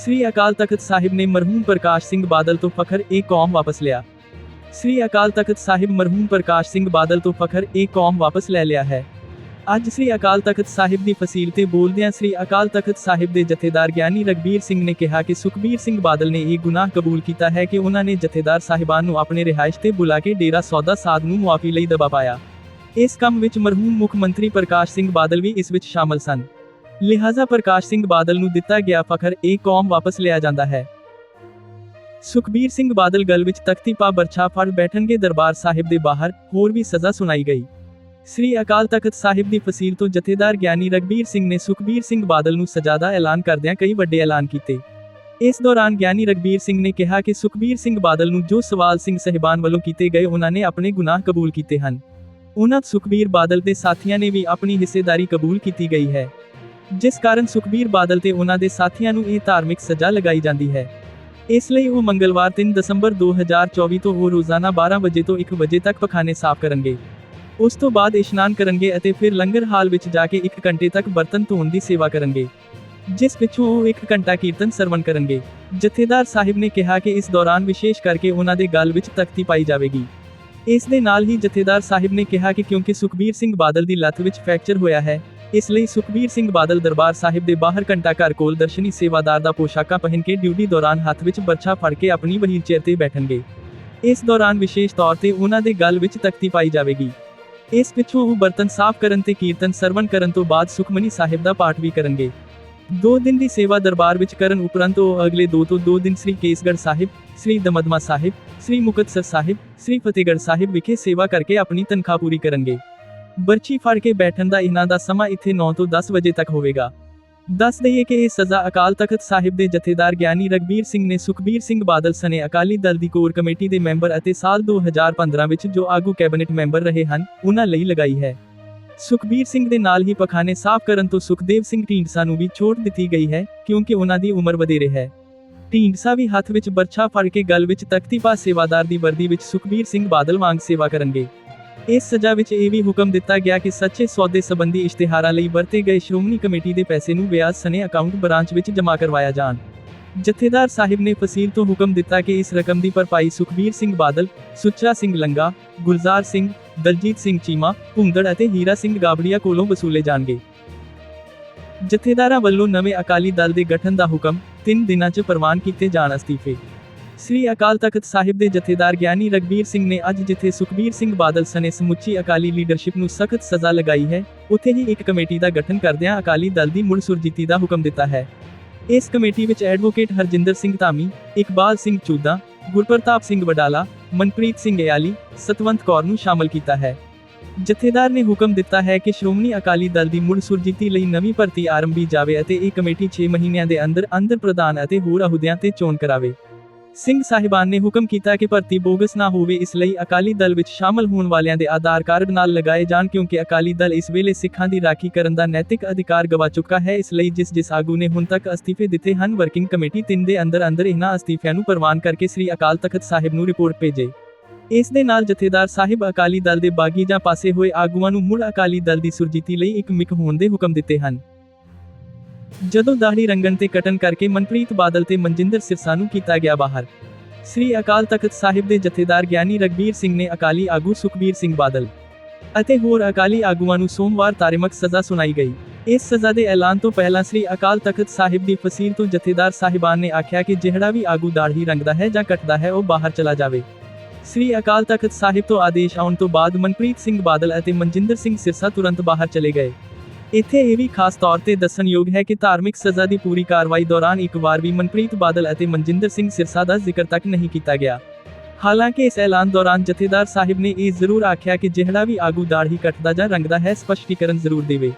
ਸ੍ਰੀ ਅਕਾਲ ਤਖਤ ਸਾਹਿਬ ਨੇ ਮਰਹੂਮ ਪ੍ਰਕਾਸ਼ ਸਿੰਘ ਬਾਦਲ ਤੋਂ ਫਖਰ ਇਹ ਕੌਮ ਵਾਪਸ ਲਿਆ। ਸ੍ਰੀ ਅਕਾਲ ਤਖਤ ਸਾਹਿਬ ਮਰਹੂਮ ਪ੍ਰਕਾਸ਼ ਸਿੰਘ ਬਾਦਲ ਤੋਂ ਫਖਰ ਇਹ ਕੌਮ ਵਾਪਸ ਲੈ ਲਿਆ ਹੈ। ਅੱਜ ਸ੍ਰੀ ਅਕਾਲ ਤਖਤ ਸਾਹਿਬ ਦੀ ਫਸੀਲ ਤੇ ਬੋਲਦਿਆਂ ਸ੍ਰੀ ਅਕਾਲ ਤਖਤ ਸਾਹਿਬ ਦੇ ਜਥੇਦਾਰ ਗਿਆਨੀ ਰਗਬੀਰ ਸਿੰਘ ਨੇ ਕਿਹਾ ਕਿ ਸੁਖਬੀਰ ਸਿੰਘ ਬਾਦਲ ਨੇ ਇਹ ਗੁਨਾਹ ਕਬੂਲ ਕੀਤਾ ਹੈ ਕਿ ਉਹਨਾਂ ਨੇ ਜਥੇਦਾਰ ਸਾਹਿਬਾਨ ਨੂੰ ਆਪਣੇ ਰਿਹਾਇਸ਼ ਤੇ ਬੁਲਾ ਕੇ ਡੇਰਾ ਸੌਦਾ ਸਾਧ ਨੂੰ ਮੁਆਫੀ ਲਈ ਦਬਾ ਪਾਇਆ। ਇਸ ਕੰਮ ਵਿੱਚ ਮਰਹੂਮ ਮੁੱਖ ਮੰਤਰੀ ਪ੍ਰਕਾਸ਼ ਸਿੰਘ ਬਾਦਲ ਵੀ ਇਸ ਵਿੱਚ ਸ਼ਾਮਲ ਸਨ। ਲਿਹਾਜ਼ਾ ਪ੍ਰਕਾਸ਼ ਸਿੰਘ ਬਾਦਲ ਨੂੰ ਦਿੱਤਾ ਗਿਆ ਫਖਰ ਇਹ ਕੌਮ ਵਾਪਸ ਲਿਆ ਜਾਂਦਾ ਹੈ। ਸੁਖਬੀਰ ਸਿੰਘ ਬਾਦਲ ਗੱਲ ਵਿੱਚ ਤਖਤੀ ਪਾ ਬਰਛਾ ਫੜ ਬੈਠਣਗੇ ਦਰਬਾਰ ਸਾਹਿਬ ਦੇ ਬਾਹਰ, ਹੋਰ ਵੀ ਸਜ਼ਾ ਸੁਣਾਈ ਗਈ। ਸ੍ਰੀ ਅਕਾਲ ਤਖਤ ਸਾਹਿਬ ਦੀ ਫਸੀਲ ਤੋਂ ਜਥੇਦਾਰ ਗਿਆਨੀ ਰਗਬੀਰ ਸਿੰਘ ਨੇ ਸੁਖਬੀਰ ਸਿੰਘ ਬਾਦਲ ਨੂੰ ਸਜ਼ਾ ਦਾ ਐਲਾਨ ਕਰਦਿਆਂ ਕਈ ਵੱਡੇ ਐਲਾਨ ਕੀਤੇ। ਇਸ ਦੌਰਾਨ ਗਿਆਨੀ ਰਗਬੀਰ ਸਿੰਘ ਨੇ ਕਿਹਾ ਕਿ ਸੁਖਬੀਰ ਸਿੰਘ ਬਾਦਲ ਨੂੰ ਜੋ ਸਵਾਲ ਸਿੰਘ ਸਹਿਬਾਨ ਵੱਲੋਂ ਕੀਤੇ ਗਏ ਉਹਨਾਂ ਨੇ ਆਪਣੇ ਗੁਨਾਹ ਕਬੂਲ ਕੀਤੇ ਹਨ। ਉਹਨਾਂ ਸੁਖਬੀਰ ਬਾਦਲ ਦੇ ਸਾਥੀਆਂ ਨੇ ਵੀ ਆਪਣੀ ਹਿੱਸੇਦਾਰੀ ਕਬੂਲ ਕੀਤੀ ਗਈ ਹੈ। ਜਿਸ ਕਾਰਨ ਸੁਖਬੀਰ ਬਾਦਲ ਤੇ ਉਹਨਾਂ ਦੇ ਸਾਥੀਆਂ ਨੂੰ ਇਹ ਧਾਰਮਿਕ ਸਜ਼ਾ ਲਗਾਈ ਜਾਂਦੀ ਹੈ। ਇਸ ਲਈ ਉਹ ਮੰਗਲਵਾਰ 3 ਦਸੰਬਰ 2024 ਤੋਂ ਉਹ ਰੋਜ਼ਾਨਾ 12 ਵਜੇ ਤੋਂ 1 ਵਜੇ ਤੱਕ ਪਖਾਨੇ ਸਾਫ਼ ਕਰਨਗੇ। ਉਸ ਤੋਂ ਬਾਅਦ ਇਸ਼ਨਾਨ ਕਰਨਗੇ ਅਤੇ ਫਿਰ ਲੰਗਰ ਹਾਲ ਵਿੱਚ ਜਾ ਕੇ 1 ਘੰਟੇ ਤੱਕ ਬਰਤਨ ਧੋਣ ਦੀ ਸੇਵਾ ਕਰਨਗੇ। ਜਿਸ ਪਿੱਛੋਂ ਉਹ 1 ਘੰਟਾ ਕੀਰਤਨ ਸਰਵਣ ਕਰਨਗੇ। ਜਥੇਦਾਰ ਸਾਹਿਬ ਨੇ ਕਿਹਾ ਕਿ ਇਸ ਦੌਰਾਨ ਵਿਸ਼ੇਸ਼ ਕਰਕੇ ਉਹਨਾਂ ਦੇ ਗਲ ਵਿੱਚ ਤਖਤੀ ਪਾਈ ਜਾਵੇਗੀ। ਇਸ ਦੇ ਨਾਲ ਹੀ ਜਥੇਦਾਰ ਸਾਹਿਬ ਨੇ ਕਿਹਾ ਕਿ ਕਿਉਂਕਿ ਸੁਖਬੀਰ ਸਿੰਘ ਬਾਦਲ ਦੀ ਲੱਤ ਵਿੱਚ ਫ੍ਰੈਕਚਰ ਹੋਇਆ ਹੈ ਇਸ ਲਈ ਸੁਖਬੀਰ ਸਿੰਘ ਬਾਦਲ ਦਰਬਾਰ ਸਾਹਿਬ ਦੇ ਬਾਹਰ ਘੰਟਾ ਘਰ ਕੋਲ ਦਰਸ਼ਨੀ ਸੇਵਾਦਾਰ ਦਾ ਪੋਸ਼ਾਕਾ ਪਹਿਨ ਕੇ ਡਿਊਟੀ ਦੌਰਾਨ ਹੱਥ ਵਿੱਚ ਬਰਛਾ ਫੜ ਕੇ ਆਪਣੀ ਵਹੀਲਚੇਅਰ ਤੇ ਬੈਠਣਗੇ। ਇਸ ਦੌਰਾਨ ਵਿਸ਼ੇਸ਼ ਤੌਰ ਤੇ ਉਹਨਾਂ ਦੇ ਗੱਲ ਵਿੱਚ ਤਖਤੀ ਪਾਈ ਜਾਵੇਗੀ। ਇਸ ਪਿੱਛੋਂ ਉਹ ਬਰਤਨ ਸਾਫ਼ ਕਰਨ ਤੇ ਕੀਰਤਨ ਸਰਵਣ ਕਰਨ ਤੋਂ ਬਾਅਦ ਸੁਖਮਨੀ ਸਾਹਿਬ ਦਾ ਪਾਠ ਵੀ ਕਰਨਗੇ। ਦੋ ਦਿਨ ਦੀ ਸੇਵਾ ਦਰਬਾਰ ਵਿੱਚ ਕਰਨ ਉਪਰੰਤ ਉਹ ਅਗਲੇ ਦੋ ਤੋਂ ਦੋ ਦਿਨ ਸ੍ਰੀ ਕੇਸਗੜ੍ਹ ਸਾਹਿਬ, ਸ੍ਰੀ ਦਮਦਮਾ ਸਾਹਿਬ, ਸ੍ਰੀ ਮੁਕਤਸਰ ਸਾਹਿਬ, ਸ੍ਰੀ ਫਤਿਹਗੜ੍ਹ ਸਾਹਿਬ ਵਿਖੇ ਸੇਵਾ ਕਰਕੇ ਆਪਣੀ ਤਨਖਾਹ ਪੂਰੀ ਕਰਨਗੇ। ਬਰਛੀ ਫੜ ਕੇ ਬੈਠਣ ਦਾ ਇਹਨਾਂ ਦਾ ਸਮਾਂ ਇੱਥੇ 9 ਤੋਂ 10 ਵਜੇ ਤੱਕ ਹੋਵੇਗਾ। ਦੱਸ ਦਈਏ ਕਿ ਇਹ ਸਜ਼ਾ ਅਕਾਲ ਤਖਤ ਸਾਹਿਬ ਦੇ ਜਥੇਦਾਰ ਗਿਆਨੀ ਰਗਬੀਰ ਸਿੰਘ ਨੇ ਸੁਖਬੀਰ ਸਿੰਘ ਬਾਦਲ ਸਨੇ ਅਕਾਲੀ ਦਲ ਦੀ ਕੋਰ ਕਮੇਟੀ ਦੇ ਮੈਂਬਰ ਅਤੇ ਸਾਲ 2015 ਵਿੱਚ ਜੋ ਆਗੂ ਕੈਬਨਿਟ ਮੈਂਬਰ ਰਹੇ ਹਨ, ਉਹਨਾਂ ਲਈ ਲਗਾਈ ਹੈ। ਸੁਖਬੀਰ ਸਿੰਘ ਦੇ ਨਾਲ ਹੀ ਪਖਾਨੇ ਸਾਫ਼ ਕਰਨ ਤੋਂ ਸੁਖਦੇਵ ਸਿੰਘ ਢੀਂਡਸਾ ਨੂੰ ਵੀ ਛੋਟ ਦਿੱਤੀ ਗਈ ਹੈ, ਕਿਉਂਕਿ ਉਹਨਾਂ ਦੀ ਉਮਰ ਵਧੇਰੇ ਹੈ। ਢੀਂਡਸਾ ਵੀ ਹੱਥ ਵਿੱਚ ਬਰਛਾ ਫੜ ਕੇ ਗਲ ਵਿੱਚ ਤਖਤੀਪਾ ਸੇਵਾਦਾਰ ਦੀ ਵਰਦੀ ਵਿੱਚ ਸੁਖਬੀਰ ਸਿੰਘ ਬਾਦਲ ਵਾਂਗ ਸੇਵਾ ਕਰਨਗੇ। ਇਸ ਸਜ਼ਾ ਵਿੱਚ ਇਹ ਵੀ ਹੁਕਮ ਦਿੱਤਾ ਗਿਆ ਕਿ ਸੱਚੇ ਸੌਦੇ ਸੰਬੰਧੀ ਇਸ਼ਤਿਹਾਰਾਂ ਲਈ ਵਰਤੇ ਗਏ ਸ਼੍ਰੋਮਣੀ ਕਮੇਟੀ ਦੇ ਪੈਸੇ ਨੂੰ ਵਿਆਜ ਸਨੇ ਅਕਾਊਂਟ ਬ੍ਰਾਂਚ ਵਿੱਚ ਜਮ੍ਹਾਂ ਕਰਵਾਇਆ ਜਾਣ। ਜਥੇਦਾਰ ਸਾਹਿਬ ਨੇ ਫਸੀਲ ਤੋਂ ਹੁਕਮ ਦਿੱਤਾ ਕਿ ਇਸ ਰਕਮ ਦੀ ਭਰਪਾਈ ਸੁਖਬੀਰ ਸਿੰਘ ਬਾਦਲ, ਸੁੱਚਾ ਸਿੰਘ ਲੰਗਾ, ਗੁਲਜ਼ਾਰ ਸਿੰਘ, ਦਲਜੀਤ ਸਿੰਘ ਚੀਮਾ, ਭੁੰਦੜ ਅਤੇ ਹੀਰਾ ਸਿੰਘ ਗਾਬੜੀਆ ਕੋਲੋਂ ਵਸੂਲੇ ਜਾਣਗੇ। ਜਥੇਦਾਰਾਂ ਵੱਲੋਂ ਨਵੇਂ ਅਕਾਲੀ ਦਲ ਦੇ ਗਠਨ ਦਾ ਹੁਕਮ 3 ਦਿਨਾਂ 'ਚ ਪ੍ਰਵਾਨ ਕੀਤੇ ਜਾਣ ਅਸਤੀਫੇ। ਸ੍ਰੀ ਅਕਾਲ ਤਖਤ ਸਾਹਿਬ ਦੇ ਜਥੇਦਾਰ ਗਿਆਨੀ ਰਗਬੀਰ ਸਿੰਘ ਨੇ ਅੱਜ ਜਿੱਥੇ ਸੁਖਬੀਰ ਸਿੰਘ ਬਾਦਲ ਸਨੇ ਸਮੁੱਚੀ ਅਕਾਲੀ ਲੀਡਰਸ਼ਿਪ ਨੂੰ ਸਖਤ ਸਜ਼ਾ ਲਗਾਈ ਹੈ, ਉੱਥੇ ਹੀ ਇੱਕ ਕਮੇਟੀ ਦਾ ਗਠਨ ਕਰਦਿਆਂ ਅਕਾਲੀ ਦਲ ਦੀ ਮੁੜ ਸੁਰਜੀਤੀ ਦਾ ਹੁਕਮ ਦਿੱਤਾ ਹੈ। ਇਸ ਕਮੇਟੀ ਵਿੱਚ ਐਡਵੋਕੇਟ ਹਰਜਿੰਦਰ ਸਿੰਘ ਧਾਮੀ, ਇਕਬਾਲ ਸਿੰਘ ਚੂਦਾ, ਗੁਰਪ੍ਰਤਾਪ ਸਿੰਘ ਵਡਾਲਾ, ਮਨਪ੍ਰੀਤ ਸਿੰਘ ਇਆਲੀ ਸਤਵੰਤ ਕੌਰ ਨੂੰ ਸ਼ਾਮਲ ਕੀਤਾ ਹੈ। ਜਥੇਦਾਰ ਨੇ ਹੁਕਮ ਦਿੱਤਾ ਹੈ ਕਿ ਸ਼੍ਰੋਮਣੀ ਅਕਾਲੀ ਦਲ ਦੀ ਮੁੜ ਸੁਰਜੀਤੀ ਲਈ ਨਵੀਂ ਭਰਤੀ ਆਰੰਭੀ ਜਾਵੇ ਅਤੇ ਇਹ ਕਮੇਟੀ 6 ਮਹੀਨਿਆਂ ਦੇ ਅੰਦਰ ਅੰਦਰ ਪ੍ਰਧਾਨ ਅਤੇ ਹੋਰ ਅਹੁਦਿਆਂ ਤੇ ਚੋਣ ਕਰਾਵੇ। ਸਿੰਘ ਸਾਹਿਬਾਨ ਨੇ ਹੁਕਮ ਕੀਤਾ ਕਿ ਭਰਤੀ ਬੋਗਸ ਨਾ ਹੋਵੇ, ਇਸ ਲਈ ਅਕਾਲੀ ਦਲ ਵਿੱਚ ਸ਼ਾਮਲ ਹੋਣ ਵਾਲਿਆਂ ਦੇ ਆਧਾਰ ਕਾਰਡ ਨਾਲ ਲਗਾਏ ਜਾਣ, ਕਿਉਂਕਿ ਅਕਾਲੀ ਦਲ ਇਸ ਵੇਲੇ ਸਿੱਖਾਂ ਦੀ ਰਾਖੀ ਕਰਨ ਦਾ ਨੈਤਿਕ ਅਧਿਕਾਰ ਗਵਾ ਚੁੱਕਾ ਹੈ। ਇਸ ਲਈ ਜਿਸ ਜਿਸ ਆਗੂ ਨੇ ਹੁਣ ਤੱਕ ਅਸਤੀਫੇ ਦਿੱਤੇ ਹਨ, ਵਰਕਿੰਗ ਕਮੇਟੀ ਤਿੰਨ ਦੇ ਅੰਦਰ ਅੰਦਰ ਇਹਨਾਂ ਅਸਤੀਫਿਆਂ ਨੂੰ ਪ੍ਰਵਾਨ ਕਰਕੇ ਸ੍ਰੀ ਅਕਾਲ ਤਖਤ ਸਾਹਿਬ ਨੂੰ ਰਿਪੋਰਟ ਭੇਜੇ। ਇਸ ਦੇ ਨਾਲ ਜਥੇਦਾਰ ਸਾਹਿਬ ਅਕਾਲੀ ਦਲ ਦੇ ਬਾਗੀ ਜਾਂ ਪਾਸੇ ਹੋਏ ਆਗੂਆਂ ਨੂੰ ਮੁੜ ਅਕਾਲੀ ਦਲ ਦੀ ਸੁਰਜੀਤੀ ਲਈ ਇੱਕ ਮਿਕ ਹੋਣ ਦੇ ਹੁਕਮ ਦਿੱਤੇ ਹਨ। ਜਦੋਂ ਦਾੜੀ ਰੰਗਣ ਤੇ ਕਟਨ ਕਰਕੇ ਮਨਪ੍ਰੀਤ ਬਾਦਲ ਤੇ ਮਨਜਿੰਦਰ ਸਿਰਸਾ ਨੂੰ ਕੀਤਾ ਗਿਆ ਬਾਹਰ, ਸ੍ਰੀ ਅਕਾਲ ਤਖਤ ਸਾਹਿਬ ਦੇ ਜਥੇਦਾਰ ਗਿਆਨੀ ਰਗਬੀਰ ਸਿੰਘ ਨੇ ਅਕਾਲੀ ਆਗੂ ਸੁਖਬੀਰ ਸਿੰਘ ਬਾਦਲ ਅਤੇ ਹੋਰ ਅਕਾਲੀ ਆਗੂਆਂ ਨੂੰ ਸੋਮਵਾਰ ਤਾਰਿਮਕ ਸਜ਼ਾ ਸੁਣਾਈ ਗਈ। ਇਸ ਸਜ਼ਾ ਦੇ ਐਲਾਨ ਤੋਂ ਪਹਿਲਾਂ ਸ੍ਰੀ ਅਕਾਲ ਤਖਤ ਸਾਹਿਬ ਦੀ ਫਸੀਲ ਤੋਂ ਜਥੇਦਾਰ ਸਾਹਿਬਾਨ ਨੇ ਆਖਿਆ ਕਿ ਜਿਹੜਾ ਵੀ ਆਗੂ ਦਾੜੀ ਰੰਗਦਾ ਹੈ ਜਾਂ ਕੱਟਦਾ ਹੈ ਉਹ ਬਾਹਰ ਚਲਾ ਜਾਵੇ। ਸ੍ਰੀ ਅਕਾਲ ਤਖਤ ਸਾਹਿਬ ਤੋਂ ਆਦੇਸ਼ ਆਉਣ ਤੋਂ ਬਾਅਦ ਮਨਪ੍ਰੀਤ ਸਿੰਘ ਬਾਦਲ ਅਤੇ ਮਨਜਿੰਦਰ ਸਿੰਘ ਸਿਰਸਾ ਤੁਰੰਤ ਬਾਹਰ ਚਲੇ ਗਏ। ਇੱਥੇ ਇਹ ਵੀ ਖਾਸ ਤੌਰ ਤੇ ਦੱਸਣਯੋਗ ਹੈ ਕਿ ਧਾਰਮਿਕ ਸਜ਼ਾ ਦੀ ਪੂਰੀ ਕਾਰਵਾਈ ਦੌਰਾਨ ਇੱਕ ਵਾਰ ਵੀ ਮਨਪ੍ਰੀਤ ਬਾਦਲ ਅਤੇ ਮਨਜਿੰਦਰ ਸਿੰਘ ਸਿਰਸਾ ਦਾ ਜ਼ਿਕਰ ਤੱਕ ਨਹੀਂ ਕੀਤਾ ਗਿਆ। ਹਾਲਾਂਕਿ ਇਸ ਐਲਾਨ ਦੌਰਾਨ ਜਥੇਦਾਰ ਸਾਹਿਬ ਨੇ ਇਹ ਜ਼ਰੂਰ ਆਖਿਆ ਕਿ ਜਿਹੜਾ ਵੀ ਆਗੂ ਦਾੜ੍ਹੀ ਕੱਟਦਾ ਜਾਂ ਰੰਗਦਾ ਹੈ, ਸਪਸ਼ਟੀਕਰਨ ਜ਼ਰੂਰ ਦੇਵੇ।